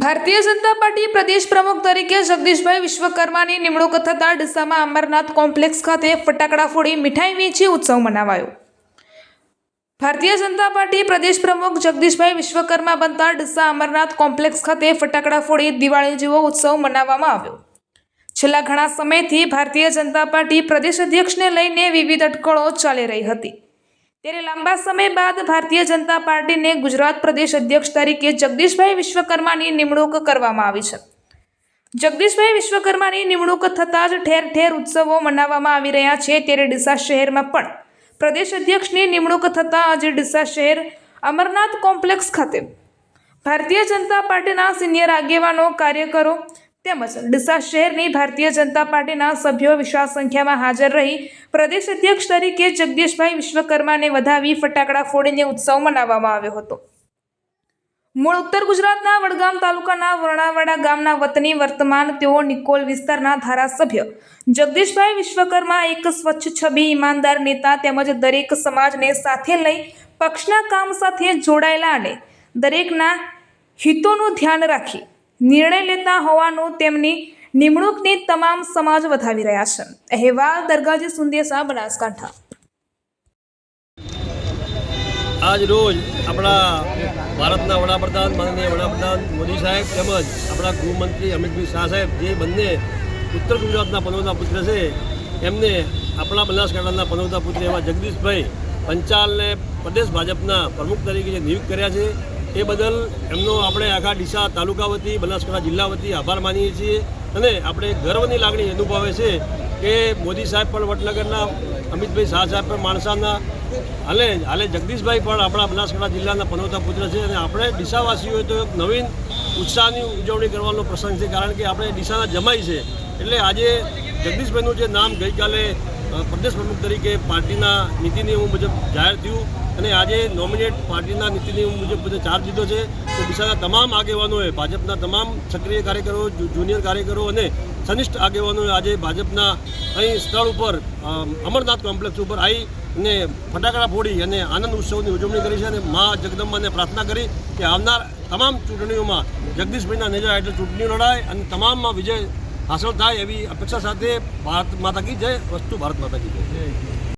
Bharatiya Janata party પ્રદેશ પ્રમુખ તરીકે જગદીશભાઈ વિશ્વકર્માની નિમણૂક થતાં ડીસામાં અમરનાથ કોમ્પ્લેક્સ ખાતે ફટાકડા ફોડી મીઠાઈ વેચી ઉત્સવ મનાવાયો. ભારતીય જનતા પાર્ટી પ્રદેશ પ્રમુખ જગદીશભાઈ વિશ્વકર્મા બનતા ડીસા અમરનાથ કોમ્પ્લેક્સ ખાતે ફટાકડા ફોડી દિવાળી જેવો ઉત્સવ મનાવવામાં આવ્યો. છેલ્લા ઘણા સમયથી ભારતીય જનતા પાર્ટી પ્રદેશ અધ્યક્ષને લઈને વિવિધ અટકળો ચાલી રહી હતી. ત્યારે લાંબા સમય બાદ ભારતીય જનતા પાર્ટીને ગુજરાત પ્રદેશ અધ્યક્ષ તરીકે જગદીશભાઈ વિશ્વકર્માની નિમણૂક કરવામાં આવી છે. જગદીશભાઈ વિશ્વકર્માની નિમણૂક થતાં જ ઠેર ઠેર ઉત્સવો મનાવવામાં આવી રહ્યા છે ત્યારે ડીસા શહેરમાં પણ. પ્રદેશ અધ્યક્ષની નિમણૂક થતાં આજે ડીસા શહેર અમરનાથ કોમ્પ્લેક્સ ખાતે. ભારતીય જનતા પાર્ટીના સિનિયર આગેવાનો, કાર્યકરો તેમજ ડીસા શહેરની ભારતીય જનતા પાર્ટીના સભ્યો વિશાળ સંખ્યામાં હાજર રહી. પ્રદેશ અધ્યક્ષ તરીકે જગદીશભાઈ વિશ્વકર્માને વધાવી ફટાકડા ફોડીને ઉત્સવ મનાવવામાં આવ્યો હતો. મૂળ ઉત્તર ગુજરાતના વડગામ તાલુકાના વર્ણાવાડા ગામના વતની વર્તમાન તેઓ નિકોલ વિસ્તારના ધારાસભ્ય. જગદીશભાઈ વિશ્વકર્મા એક સ્વચ્છ, છબી, ઈમાનદાર નેતા તેમજ દરેક સમાજને સાથે લઈ પક્ષના કામ સાથે જોડાયેલા અને દરેકના હિતોનું ધ્યાન રાખી નિર્ણય લેતા હોવાનું તેમની નિમણૂકની તમામ સમાજ વધાવી રહ્યા છે. અહેવાલ દરગાજી સુંદેસા બનાસકાંઠા. આજ રોજ આપણા ભારતના વડાપ્રધાન માનનીય વડાપ્રધાન મોદી સાહેબ તેમજ આપણા ગૃહમંત્રી અમિતભાઈ શાહ સાહેબ જે બંને ઉત્તર ગુજરાતના પનોતા પુત્ર છે, એમને આપણા બનાસકાંઠાના પનોતા પુત્ર એવા જગદીશભાઈ પંચાલને પ્રદેશ ભાજપના પ્રમુખ તરીકે જે નિયુક્ત કર્યા છે એ બદલ એમનો આપણે આખા ડીસા તાલુકા વતી, બનાસકાંઠા જિલ્લા વતી આભાર માનીએ છીએ. અને આપણે ગર્વની લાગણી અનુભવે છે કે મોદી સાહેબ પણ વડનગરના, અમિતભાઈ શાહ સાહેબ પણ માણસાના, હાલે હાલે જગદીશભાઈ પણ આપણા બનાસકાંઠા જિલ્લાના પનોતા પુત્ર છે. અને આપણે ડીસાવાસીઓએ તો એક નવીન ઉત્સાહની ઉજવણી કરવાનો પ્રસંગ છે, કારણ કે આપણે ડીસાના જમાઈ છે. એટલે આજે જગદીશભાઈનું જે નામ ગઈકાલે પ્રદેશ પ્રમુખ તરીકે પાર્ટીના નીતિ નિયમો મુજબ જાહેર થયું અને આજે નોમિનેટ પાર્ટીના નીતિ નિયમો મુજબ બધે ચાર્જ લીધો છે. તો દિશાના તમામ આગેવાનોએ, ભાજપના તમામ સક્રિય કાર્યકરો જુનિયર કાર્યકરો અને સનિષ્ઠ આગેવાનોએ આજે ભાજપના અહીં સ્થળ ઉપર અમરનાથ કોમ્પ્લેક્સ ઉપર આવી અને ફટાકડા ફોડી અને આનંદ ઉત્સવની ઉજવણી કરી છે અને મા જગદંબાને પ્રાર્થના કરી કે આવનાર તમામ ચૂંટણીઓમાં જગદીશભાઈના નેજા હેઠળ ચૂંટણી લડાય અને તમામમાં વિજય હાંસલ થાય એવી અપેક્ષા સાથે ભારત માતા કી જય. વસ્તુ ભારત માતા કી જય.